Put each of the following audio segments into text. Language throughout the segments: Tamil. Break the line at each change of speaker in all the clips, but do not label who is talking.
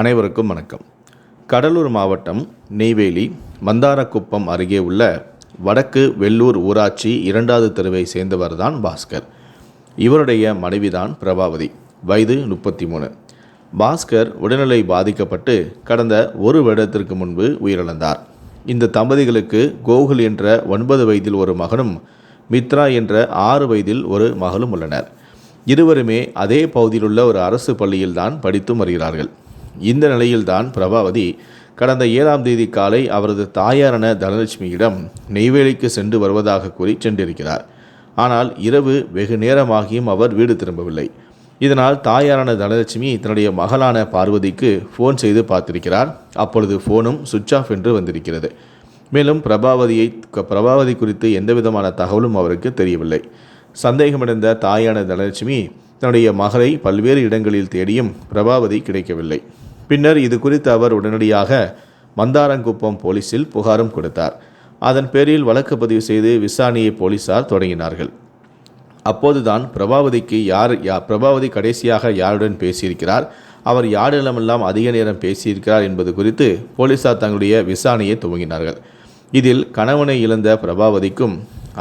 அனைவருக்கும் வணக்கம். கடலூர் மாவட்டம் நெய்வேலி மந்தாரக்குப்பம் அருகே உள்ள வடக்கு வெள்ளூர் ஊராட்சி இரண்டாவது தெருவை சேர்ந்தவர் தான் பாஸ்கர். இவருடைய மனைவிதான் பிரபாவதி வயது முப்பத்தி மூணு பாஸ்கர் உடல்நிலை பாதிக்கப்பட்டு கடந்த ஒரு வருடத்திற்கு முன்பு உயிரிழந்தார். இந்த தம்பதிகளுக்கு கோகுல் என்ற ஒன்பது வயதில் ஒரு மகனும் மித்ரா என்ற ஆறு வயதில் ஒரு மகளும் உள்ளனர். இருவருமே அதே பகுதியில் உள்ள ஒரு அரசு பள்ளியில்தான் படித்தும் வருகிறார்கள். இந்த நிலையில்தான் பிரபாவதி கடந்த ஏழாம் தேதி காலை அவரது தாயாரான தனலட்சுமியிடம் நெய்வேலிக்கு சென்று வருவதாக கூறி சென்றிருக்கிறார். ஆனால் இரவு வெகு நேரமாகியும் அவர் வீடு திரும்பவில்லை. இதனால் தாயாரான தனலட்சுமி தன்னுடைய மகளான பார்வதிக்கு ஃபோன் செய்து பார்த்திருக்கிறார். அப்பொழுது ஃபோனும் சுவிட்ச் ஆஃப் என்று வந்திருக்கிறது. மேலும் பிரபாவதியை பிரபாவதி குறித்து எந்தவிதமான தகவலும் அவருக்கு தெரியவில்லை. சந்தேகமடைந்த தாயான தனலட்சுமி தன்னுடைய மகளை பல்வேறு இடங்களில் தேடியும் பிரபாவதி கிடைக்கவில்லை. பின்னர் இது குறித்து அவர் உடனடியாக மந்தாரங்குப்பம் போலீசில் புகாரும் கொடுத்தார். அதன் பேரில் வழக்கு பதிவு செய்து விசாரணையை போலீசார் தொடங்கினார்கள். அப்போதுதான் பிரபாவதிக்கு யார் யா பிரபாவதி கடைசியாக யாருடன் பேசியிருக்கிறார்? அவர் யாரிடமெல்லாம் அதிக நேரம் பேசியிருக்கிறார் என்பது குறித்து போலீசார் தங்களுடைய விசாரணையை துவங்கினார்கள். இதில் கணவனை இழந்த பிரபாவதிக்கும்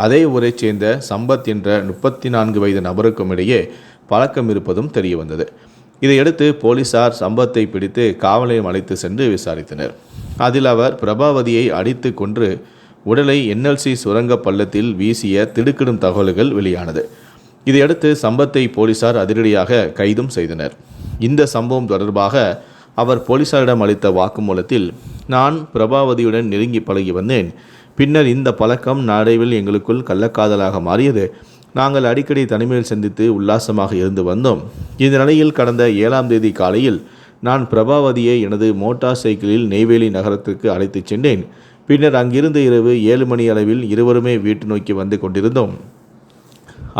அதே ஊரைச் சேர்ந்த சம்பத் என்ற முப்பத்தி நான்கு வயது நபருக்கும் இடையே பழக்கம் இருப்பதும் தெரிய வந்தது இதையடுத்து போலீசார் சம்பத்தை பிடித்து காவலையும் அழைத்து சென்று விசாரித்தனர். அதில் அவர் பிரபாவதியை அடித்து கொன்று உடலை என்எல்சி சுரங்க பள்ளத்தில் வீசிய திடுக்கிடும் தகவல்கள் வெளியானது. இதையடுத்து சம்பத்தை போலீசார் அதிரடியாக கைதும் செய்தனர். இந்த சம்பவம் தொடர்பாக அவர் போலீசாரிடம் அளித்த வாக்குமூலத்தில் நான் பிரபாவதியுடன் நெருங்கி பழகி வந்தேன். பின்னர் இந்த பழக்கம் நாடைவில் எங்களுக்குள் கள்ளக்காதலாக மாறியது. நாங்கள் அடிக்கடி தனிமையில் சந்தித்து உல்லாசமாக இருந்து வந்தோம். இந்த நிலையில் கடந்த ஏழாம் தேதி காலையில் நான் பிரபாவதியை எனது மோட்டார் சைக்கிளில் நெய்வேலி நகரத்திற்கு அழைத்துச் சென்றேன். பின்னர் அங்கிருந்து இரவு ஏழு மணி அளவில் இருவருமே வீட்டு நோக்கி வந்து கொண்டிருந்தோம்.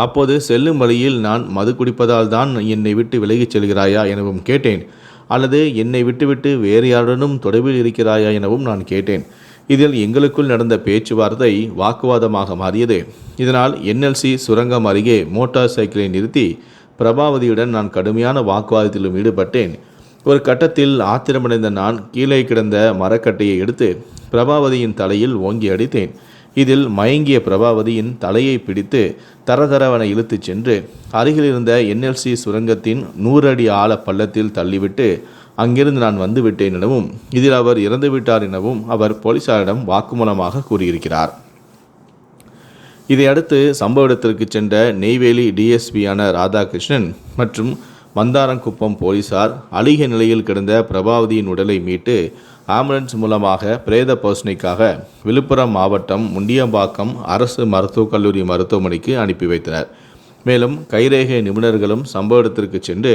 அப்போது செல்லும் வழியில் நான் மது குடிப்பதால் தான் என்னை விட்டு விலகிச் செல்கிறாயா எனவும் கேட்டேன். அல்லது என்னை விட்டுவிட்டு வேறு யாருடனும் தொடர்பில் இருக்கிறாயா எனவும் நான் கேட்டேன். இதில் எங்களுக்குள் நடந்த பேச்சுவார்த்தை வாக்குவாதமாக மாறியது. இதனால் என்எல்சி சுரங்கம் அருகே மோட்டார் சைக்கிளை நிறுத்தி பிரபாவதியுடன் நான் கடுமையான வாக்குவாதத்திலும் ஈடுபட்டேன். ஒரு கட்டத்தில் ஆத்திரமடைந்த நான் கீழே கிடந்த மரக்கட்டையை எடுத்து பிரபாவதியின் தலையில் ஓங்கி அடித்தேன். இதில் மயங்கிய பிரபாவதியின் தலையை பிடித்து தரதரவென இழுத்துச் சென்று அருகில் இருந்த என்எல்சி சுரங்கத்தின் நூறு அடி ஆழ பள்ளத்தில் தள்ளிவிட்டு அங்கிருந்து நான் வந்துவிட்டேன் எனவும் இதில் அவர் இறந்துவிட்டார் எனவும் அவர் போலீசாரிடம் வாக்குமூலமாக கூறியிருக்கிறார். இதையடுத்து சம்பவ இடத்திற்கு சென்ற நெய்வேலி டிஎஸ்பியான ராதாகிருஷ்ணன் மற்றும் மந்தாரங்குப்பம் போலீசார் அழுகிய நிலையில் கிடந்த பிரபாவதியின் உடலை மீட்டு ஆம்புலன்ஸ் மூலமாக பிரேத பரிசோதனைக்காக விழுப்புரம் மாவட்டம் முண்டியம்பாக்கம் அரசு மருத்துவக் கல்லூரி மருத்துவமனைக்கு அனுப்பி வைத்தனர். மேலும் கைரேகை நிபுணர்களும் சம்பவ இடத்திற்கு சென்று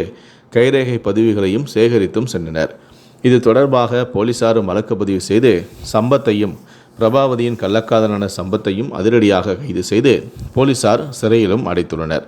கைரேகை பதிவுகளையும் சேகரித்தும் சென்றனர். இது தொடர்பாக போலீசாரும் வழக்கு பதிவு செய்து சம்பத்தையும் பிரபாவதியின் கள்ளக்காதலான சம்பத்தையும் அதிரடியாக கைது செய்து போலீசார் சிறையிலும் அடைத்துள்ளனர்.